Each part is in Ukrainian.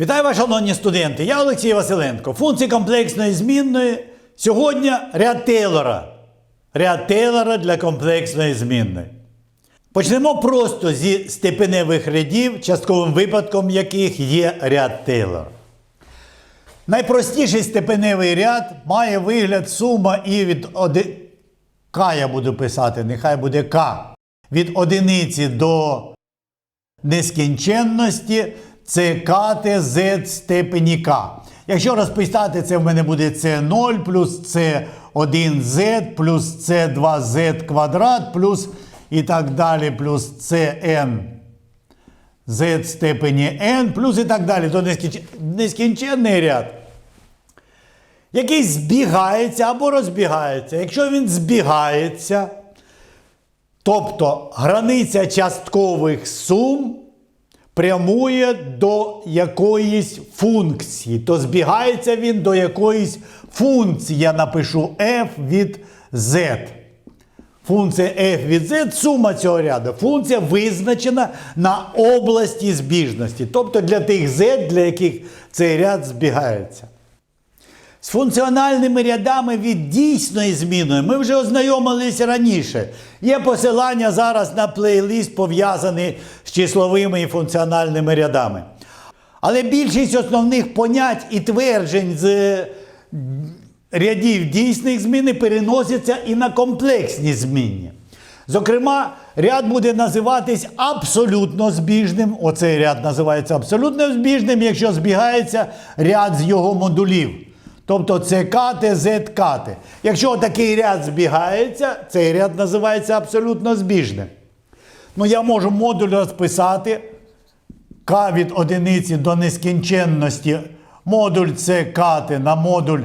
Вітаю вас, шановні студенти! Я Олексій Василенко. Функції комплексної змінної. Сьогодні ряд Тейлора. Ряд Тейлора для комплексної змінної. Почнемо просто зі степеневих рядів, частковим випадком яких є ряд Тейлора. Найпростіший степеневий ряд має вигляд сума і від оди... К я буду писати, нехай буде К. Від одиниці до нескінченності це КТ Z степені К. Якщо розписати, це в мене буде С0 плюс С1Z плюс С2Z квадрат плюс і так далі, плюс Cn Z степені n, плюс і так далі, нескінч... нескінченний ряд який збігається або розбігається. Якщо він збігається, тобто границя часткових сум прямує до якоїсь функції, то збігається він до якоїсь функції. Я напишу f від z. Функція f від z сума цього ряду. Функція визначена на області збіжності. Тобто для тих z, для яких цей ряд збігається. З функціональними рядами від дійсної зміною ми вже ознайомилися раніше. Є посилання зараз на плейлист, пов'язаний з числовими і функціональними рядами. Але більшість основних понять і тверджень з рядів дійсних зміни переносяться і на комплексні змінні. Зокрема, ряд буде називатись абсолютно збіжним. Оцей ряд називається абсолютно збіжним, якщо збігається ряд з його модулів. Тобто це кати, z кати. Якщо такий ряд збігається, цей ряд називається абсолютно збіжним. Ну, я можу модуль розписати k від одиниці до нескінченності. Модуль це кати на модуль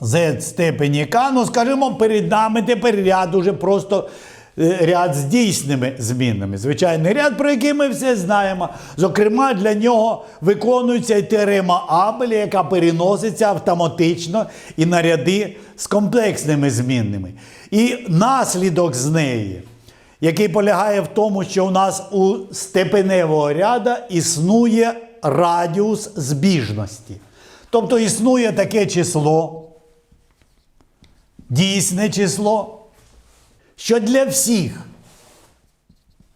z степені k. Ну, скажімо, перед нами тепер ряд уже просто ряд з дійсними змінами. Звичайний ряд, про який ми все знаємо. Зокрема, для нього виконується і теорема Абеля, яка переноситься автоматично і на ряди з комплексними змінними. І наслідок з неї, який полягає в тому, що у нас у степеневого ряда існує радіус збіжності. Тобто існує таке число, дійсне число, що для всіх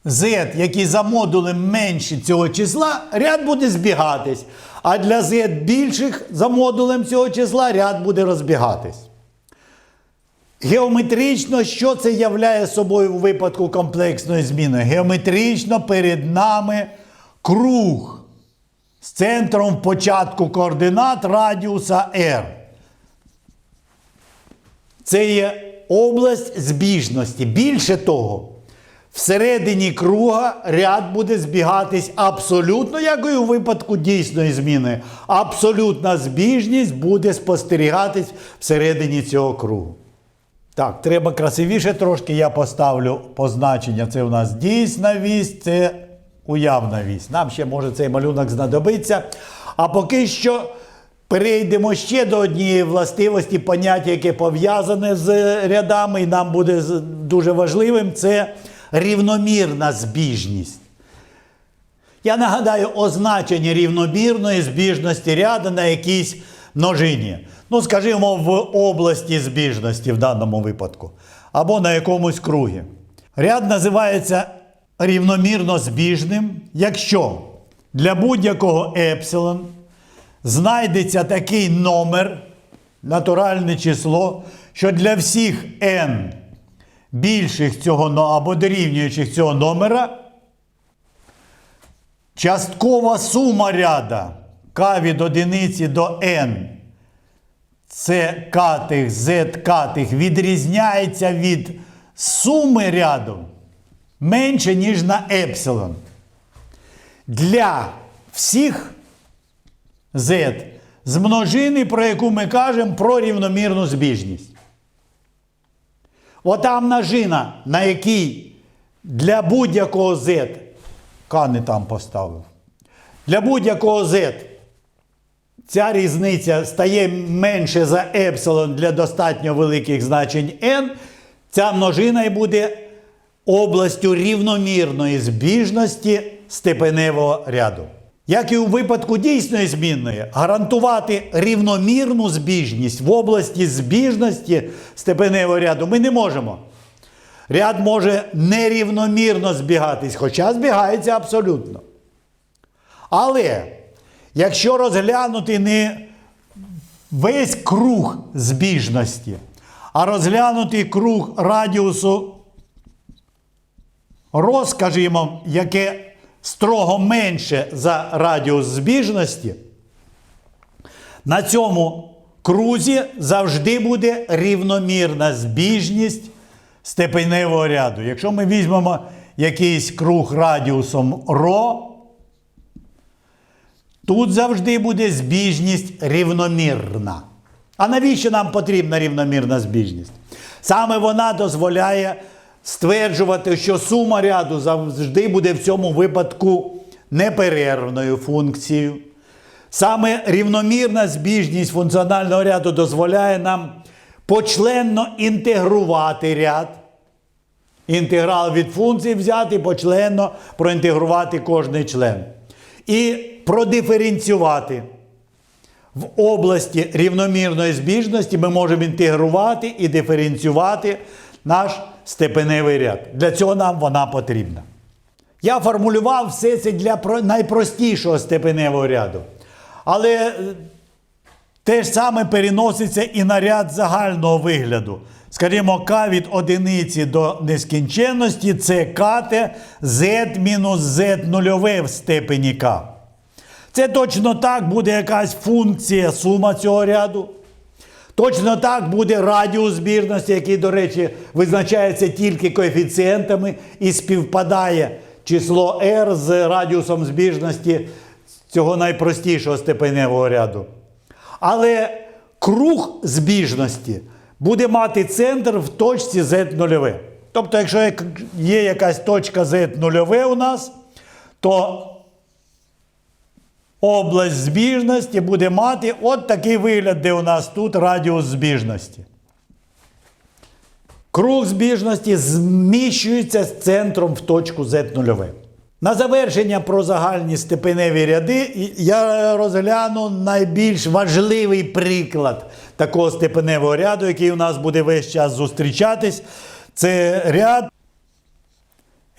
z, які за модулем менші цього числа, ряд буде збігатись. А для z більших за модулем цього числа ряд буде розбігатись. Геометрично, що це являє собою у випадку комплексної зміни? Геометрично перед нами круг з центром початку координат радіуса R. Це є область збіжності. Більше того, всередині круга ряд буде збігатись абсолютно, як і у випадку дійсної зміни. Абсолютна збіжність буде спостерігатись всередині цього кругу. Так, треба красивіше трошки. Я поставлю позначення. Це у нас дійсна вісь, це уявна вісь. Нам ще може цей малюнок знадобиться. А поки що перейдемо ще до однієї властивості, поняття, яке пов'язане з рядами, і нам буде дуже важливим це рівномірна збіжність. Я нагадаю означення рівномірної збіжності ряду на якійсь множині. Ну, скажімо, в області збіжності в даному випадку, або на якомусь кругі. Ряд називається рівномірно збіжним, якщо для будь-якого епсилон знайдеться такий номер, натуральне число, що для всіх n більших цього або дорівнюючих цього номера Часткова сума ряда k від одиниці до n. Це катих, z катих відрізняється від суми ряду менше, ніж на епсилон. Для всіх z з множини, про яку ми кажемо про рівномірну збіжність. Ота множина, на якій для будь-якого z, не там поставив. Для будь-якого z ця різниця стає менше за епсилон для достатньо великих значень n, ця множина і буде областю рівномірної збіжності степеневого ряду. Як і у випадку дійсної змінної, гарантувати рівномірну збіжність в області збіжності степеневого ряду ми не можемо. Ряд може нерівномірно збігатись, хоча збігається абсолютно. Але якщо розглянути не весь круг збіжності, а розглянути круг радіусу роз, скажімо, яке строго менше за радіус збіжності, на цьому крузі завжди буде рівномірна збіжність степеневого ряду. Якщо ми візьмемо якийсь круг радіусом ро, тут завжди буде збіжність рівномірна. А навіщо нам потрібна рівномірна збіжність? Саме вона дозволяє стверджувати, що сума ряду завжди буде в цьому випадку неперервною функцією. Саме рівномірна збіжність функціонального ряду дозволяє нам почленно інтегрувати ряд. Інтеграл від функції взяти почленно проінтегрувати кожний член. І продиференціювати. В області рівномірної збіжності ми можемо інтегрувати і диференціювати наш степеневий ряд. Для цього нам вона потрібна. Я формулював все це для найпростішого степеневого ряду. Але е, те ж саме переноситься і на ряд загального вигляду. Скажімо, k від одиниці до нескінченності це kt z мінус z нульове в степені k. Це точно так буде якась функція сума цього ряду. Точно так буде радіус збірності, який, до речі, визначається тільки коефіцієнтами і співпадає число r з радіусом збіжності цього найпростішого степеневого ряду. Але круг збіжності буде мати центр в точці z нульове. Тобто, якщо є якась точка z нульове у нас, то область збіжності буде мати от такий вигляд, де у нас тут радіус збіжності. Круг збіжності зміщується з центром в точку z нульове. На завершення про загальні степеневі ряди я розгляну найбільш важливий приклад такого степеневого ряду, який у нас буде весь час зустрічатись. Це ряд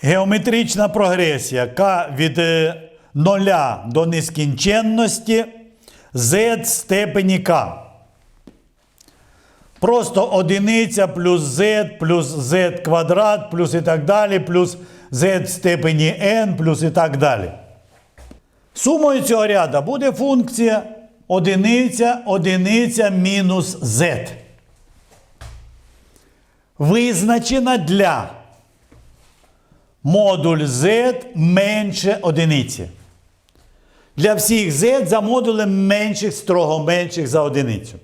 Геометрична прогресія К від е, нуля до нескінченності z степені К. Просто одиниця плюс z плюс z квадрат плюс і так далі, плюс z в степені n плюс і так далі. Сумою цього ряда буде функція одиниця, одиниця мінус z. Визначена для модуль z менше одиниці. Для всіх z за модулем менших, строго менших за одиницю.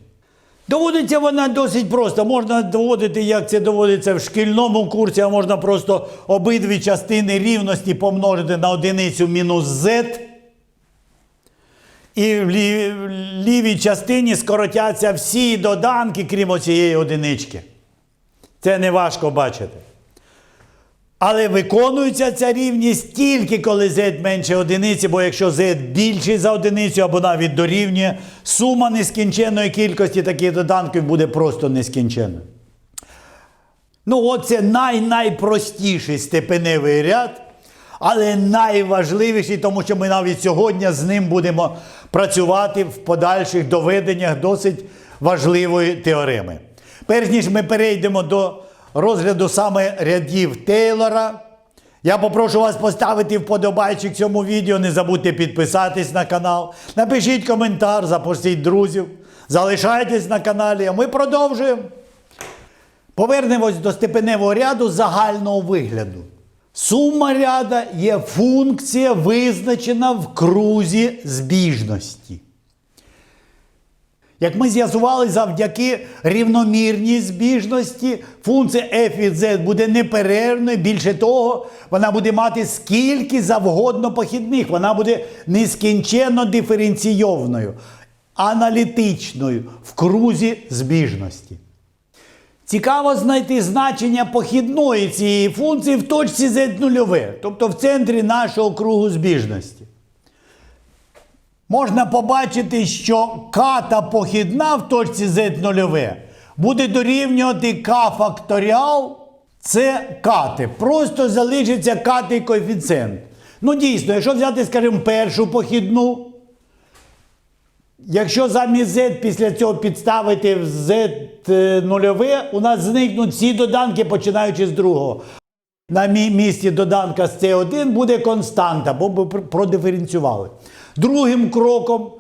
Доводиться вона досить просто. Можна доводити, як це доводиться в шкільному курсі, а можна просто обидві частини рівності помножити на одиницю мінус z. І в лівій частині скоротяться всі доданки, крім оцієї одинички. Це не важко бачити. Але виконується ця рівність тільки коли z менше одиниці, бо якщо z більший за одиницю або навіть дорівнює, сума нескінченної кількості таких доданків буде просто нескінченною. Ну, от це най-найпростіший степеневий ряд, але найважливіший, тому що ми навіть сьогодні з ним будемо працювати в подальших доведеннях досить важливої теореми. Перш ніж ми перейдемо до розгляду саме рядів Тейлора, я попрошу вас поставити вподобайчик цьому відео, не забудьте підписатись на канал, напишіть коментар, запросіть друзів, залишайтесь на каналі, а ми продовжуємо. Повернемось до степеневого ряду загального вигляду. Сума ряда є функція, визначена в крузі збіжності. Як ми з'ясували, завдяки рівномірній збіжності, функція f від z буде неперервною. Більше того, вона буде мати скільки завгодно похідних. Вона буде нескінченно диференційовною, аналітичною в крузі збіжності. Цікаво знайти значення похідної цієї функції в точці z нульове, тобто в центрі нашого кругу збіжності. Можна побачити, що k та похідна в точці z нульове буде дорівнювати k факторіал це кати. Просто залишиться катий коефіцієнт. Ну, дійсно, якщо взяти, скажімо, першу похідну, якщо замість z після цього підставити в z е, нульове, у нас зникнуть всі доданки, починаючи з другого. На мі- місці доданка з C1 буде константа, бо ми продиференціювали. Другим кроком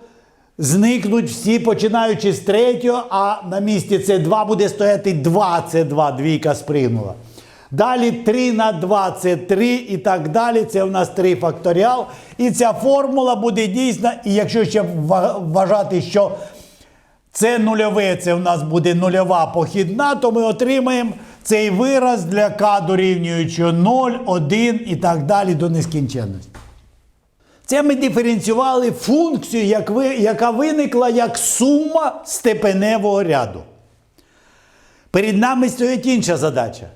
зникнуть всі, починаючи з третього, а на місці С2 буде стояти 2 С2, двійка спригнула. Далі 3 на 2 це 3 і так далі. Це у нас 3 факторіал. І ця формула буде дійсна. І якщо ще вважати, що це нульове, це в нас буде нульова похідна, то ми отримаємо цей вираз для k дорівнюючи 0, 1 і так далі до нескінченності. Це ми диференціювали функцію, як ви, яка виникла як сума степеневого ряду. Перед нами стоїть інша задача.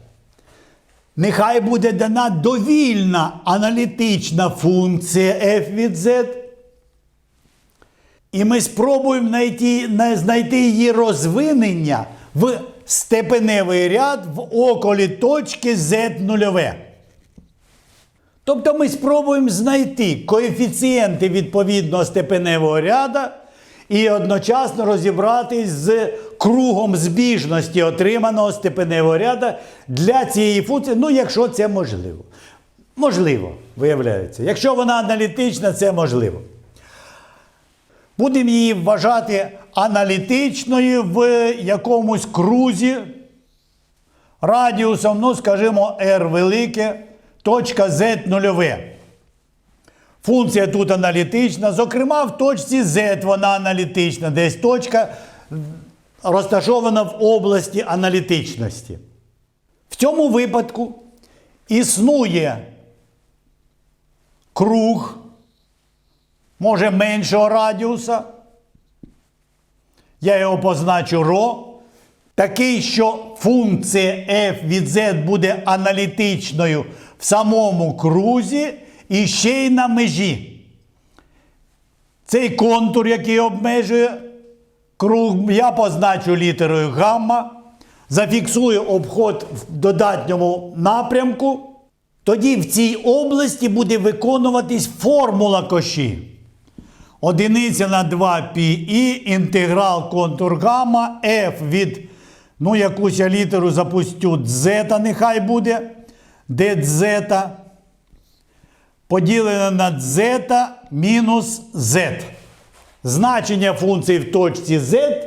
Нехай буде дана довільна аналітична функція f від z, і ми спробуємо знайти, знайти її розвинення в степеневий ряд в околі точки z нульове. Тобто ми спробуємо знайти коефіцієнти відповідного степеневого ряда і одночасно розібратись з кругом збіжності отриманого степеневого ряда для цієї функції, ну якщо це можливо. Можливо, виявляється. Якщо вона аналітична, це можливо. Будемо її вважати аналітичною в якомусь крузі радіусом, ну, скажімо, R велике, точка Z нульове. Функція тут аналітична. Зокрема, в точці Z вона аналітична. Десь точка розташована в області аналітичності. В цьому випадку існує круг, може меншого радіуса. Я його позначу ро. Такий, що функція f від z буде аналітичною в самому крузі і ще й на межі. Цей контур, який обмежує круг, я позначу літерою гамма, зафіксую обход в додатньому напрямку. Тоді в цій області буде виконуватись формула коші. Одиниця на 2 πi інтеграл контур гамма f від, ну якусь я літеру запустю, z нехай буде, де z поділене на z мінус z. Значення функції в точці z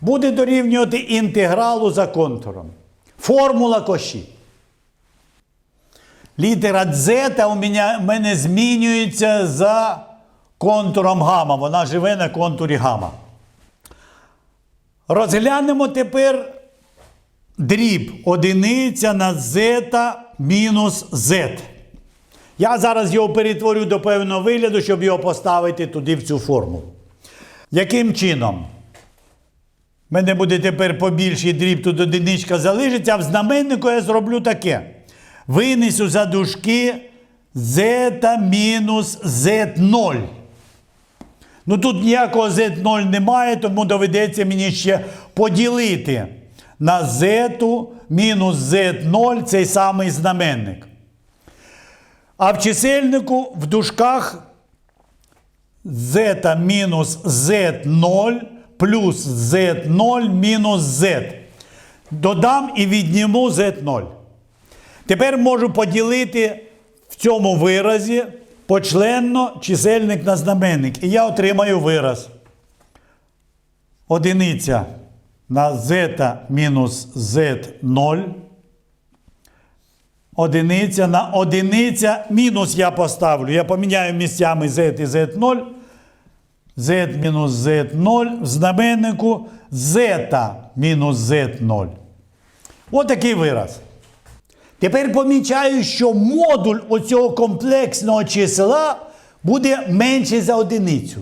буде дорівнювати інтегралу за контуром. Формула коші. Літера Z у мене, мене змінюється за контуром гама. Вона живе на контурі гама. Розглянемо тепер дріб одиниця на z мінус z. Я зараз його перетворю до певного вигляду, щоб його поставити туди в цю формулу. Яким чином? У мене буде тепер побільший дріб, тут одиничка залишиться, а в знаменнику я зроблю таке. Винесу за дужки z мінус z0. Ну тут ніякого z0 немає, тому доведеться мені ще поділити на z мінус z0 цей самий знаменник. А в чисельнику в дужках z мінус z0 плюс z0 мінус z. Додам і відніму z0. Тепер можу поділити в цьому виразі почленно чисельник на знаменник. І я отримаю вираз. Одиниця на z мінус z0. Одиниця на одиниця мінус я поставлю. Я поміняю місцями z і z0. z мінус z0 в знаменнику z мінус z0. Отакий вираз. Тепер помічаю, що модуль оцього комплексного числа буде менший за одиницю.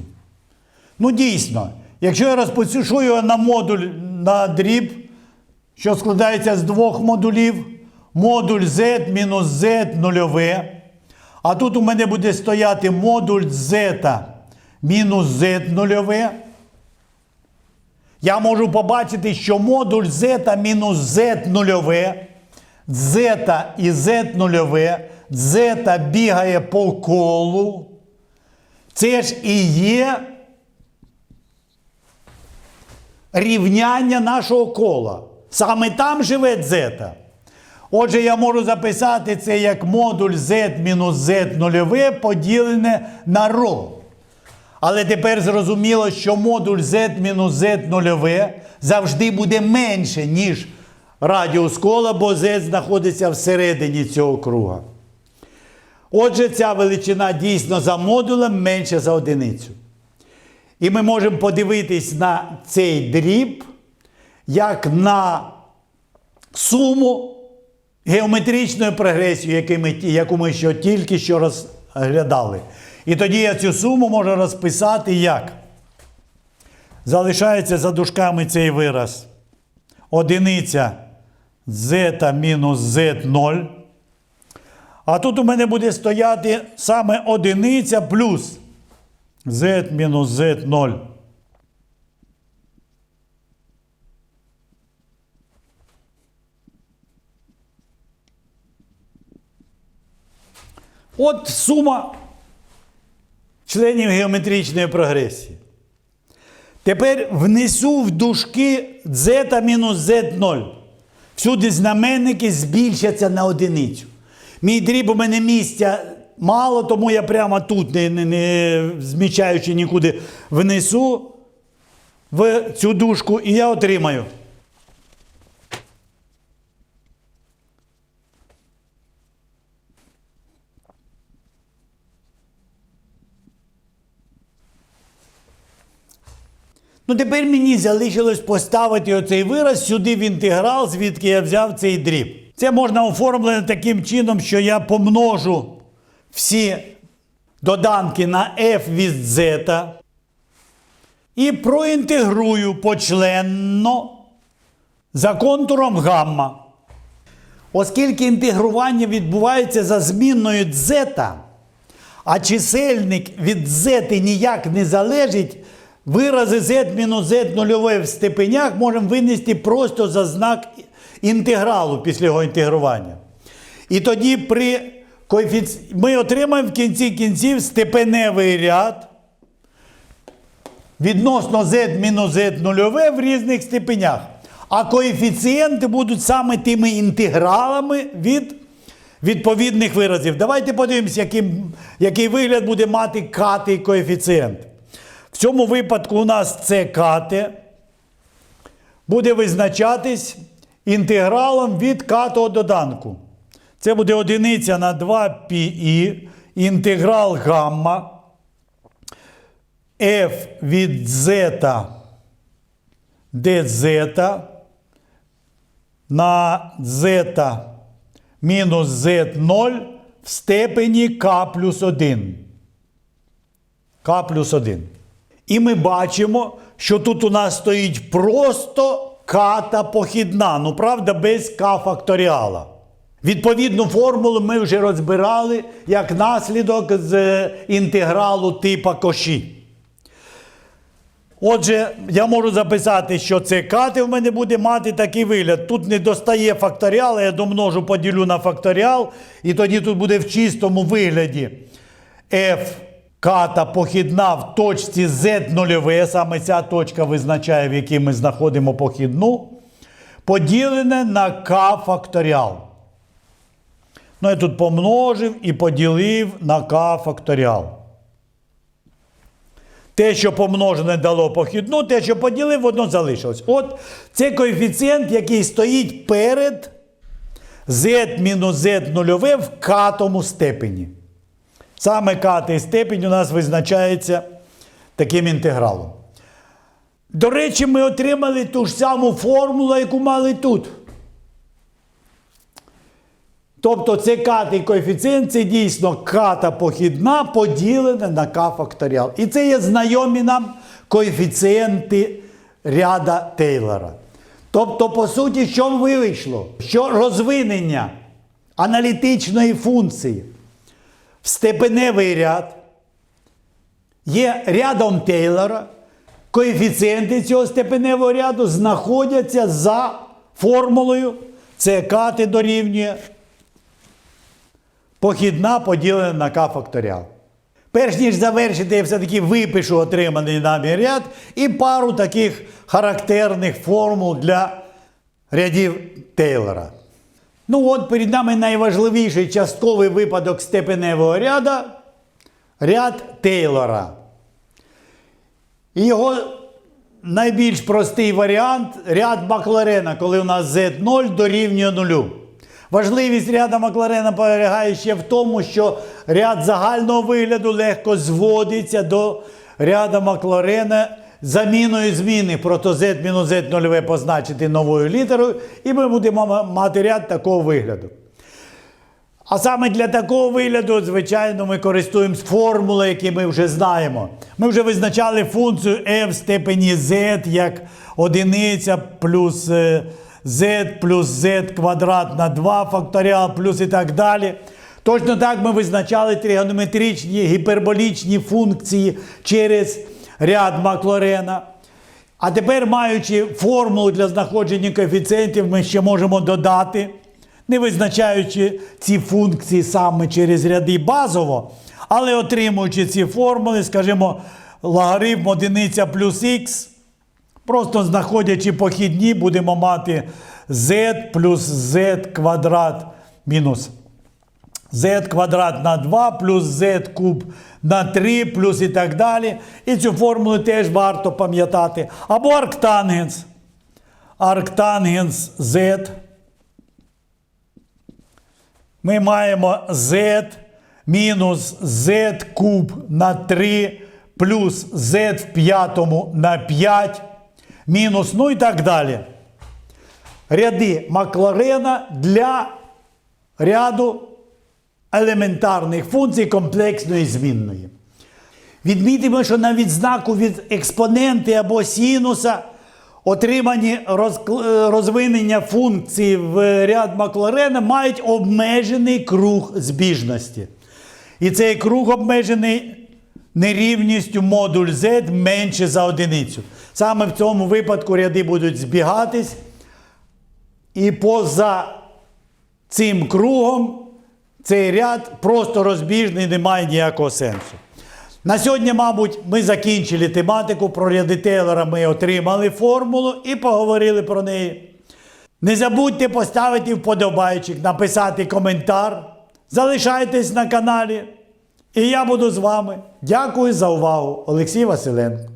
Ну, дійсно, якщо я розпишу його на модуль на дріб, що складається з двох модулів, модуль z мінус z нульове. А тут у мене буде стояти модуль z мінус z нульове. Я можу побачити, що модуль z мінус z нульове, z і z нульове, z бігає по колу. Це ж і є рівняння нашого кола. Саме там живе z. Отже, я можу записати це як модуль z мінус z нульове поділене на ρ. Але тепер зрозуміло, що модуль z мінус z нульове завжди буде менше, ніж радіус кола, бо z знаходиться всередині цього круга. Отже, ця величина дійсно за модулем менша за одиницю. І ми можемо подивитись на цей дріб як на суму геометричної прогресії, яку ми, що тільки що розглядали. І тоді я цю суму можу розписати як? Залишається за дужками цей вираз. Одиниця z мінус z0. А тут у мене буде стояти саме одиниця плюс z мінус z0. От сума членів геометричної прогресії. Тепер внесу в дужки z мінус z0. Всюди знаменники збільшаться на одиницю. Мій дріб у мене місця мало, тому я прямо тут, не, не, не змічаючи нікуди, внесу в цю дужку і я отримаю. Ну, тепер мені залишилось поставити оцей вираз сюди в інтеграл, звідки я взяв цей дріб. Це можна оформити таким чином, що я помножу всі доданки на f від z і проінтегрую почленно за контуром гамма. Оскільки інтегрування відбувається за змінною z, а чисельник від z ніяк не залежить, вирази z мінус z нульове в степенях можемо винести просто за знак інтегралу після його інтегрування. І тоді при коефіці... ми отримаємо в кінці кінців степеневий ряд відносно z мінус z нульове в різних степенях. А коефіцієнти будуть саме тими інтегралами від відповідних виразів. Давайте подивимося, який, який вигляд буде мати катий коефіцієнт. В цьому випадку у нас це кате буде визначатись інтегралом від катого доданку. Це буде одиниця на 2 πі інтеграл гамма f від z dz на z мінус z0 в степені k плюс 1. k плюс 1. І ми бачимо, що тут у нас стоїть просто ката похідна. Ну, правда, без к факторіала. Відповідну формулу ми вже розбирали як наслідок з е, інтегралу типа коші. Отже, я можу записати, що це кати в мене буде мати такий вигляд. Тут не достає факторіал, я домножу, поділю на факторіал, і тоді тут буде в чистому вигляді f ката похідна в точці z нульове, саме ця точка визначає, в якій ми знаходимо похідну, поділене на k факторіал. Ну, я тут помножив і поділив на k факторіал. Те, що помножене дало похідну, те, що поділив, воно залишилось. От це коефіцієнт, який стоїть перед z мінус z нульове в катому степені. Саме катий степень у нас визначається таким інтегралом. До речі, ми отримали ту ж саму формулу, яку мали тут. Тобто це катий коефіцієнт, це дійсно ката похідна поділена на к факторіал. І це є знайомі нам коефіцієнти ряда Тейлора. Тобто, по суті, що вийшло? Що розвинення аналітичної функції в степеневий ряд є рядом Тейлора. Коефіцієнти цього степеневого ряду знаходяться за формулою. Це кати дорівнює похідна поділена на k факторіал. Перш ніж завершити, я все-таки випишу отриманий нами ряд і пару таких характерних формул для рядів Тейлора. Ну от перед нами найважливіший частковий випадок степеневого ряда ряд Тейлора. І його найбільш простий варіант ряд Макларена, коли у нас Z0 дорівнює нулю. Важливість ряда Макларена полягає ще в тому, що ряд загального вигляду легко зводиться до ряда Макларена заміною зміни прото Z мінус Z нульове позначити новою літерою, і ми будемо мати ряд такого вигляду. А саме для такого вигляду, звичайно, ми користуємось формулою, які ми вже знаємо. Ми вже визначали функцію f в степені z як одиниця плюс е, z плюс z квадрат на 2 факторіал плюс і так далі. Точно так ми визначали тригонометричні гіперболічні функції через ряд Маклорена. А тепер, маючи формулу для знаходження коефіцієнтів, ми ще можемо додати, не визначаючи ці функції саме через ряди базово, але отримуючи ці формули, скажімо, логарифм одиниця плюс х, просто знаходячи похідні, будемо мати z плюс z квадрат мінус z квадрат на 2 плюс z куб на 3 плюс і так далі. І цю формулу теж варто пам'ятати. Або арктангенс. Арктангенс z. Ми маємо z мінус z куб на 3 плюс z в п'ятому на 5 мінус, ну і так далі. Ряди Макларена для ряду елементарних функцій комплексної змінної. Відмітимо, що на відзнаку від експоненти або синуса отримані е, розвинення функцій в ряд Макларена мають обмежений круг збіжності. І цей круг обмежений нерівністю модуль z менше за одиницю. Саме в цьому випадку ряди будуть збігатись, і поза цим кругом цей ряд просто розбіжний, не має ніякого сенсу. На сьогодні, мабуть, ми закінчили тематику про ряди Тейлора. Ми отримали формулу і поговорили про неї. Не забудьте поставити вподобайчик, написати коментар. Залишайтесь на каналі. І я буду з вами. Дякую за увагу. Олексій Василенко.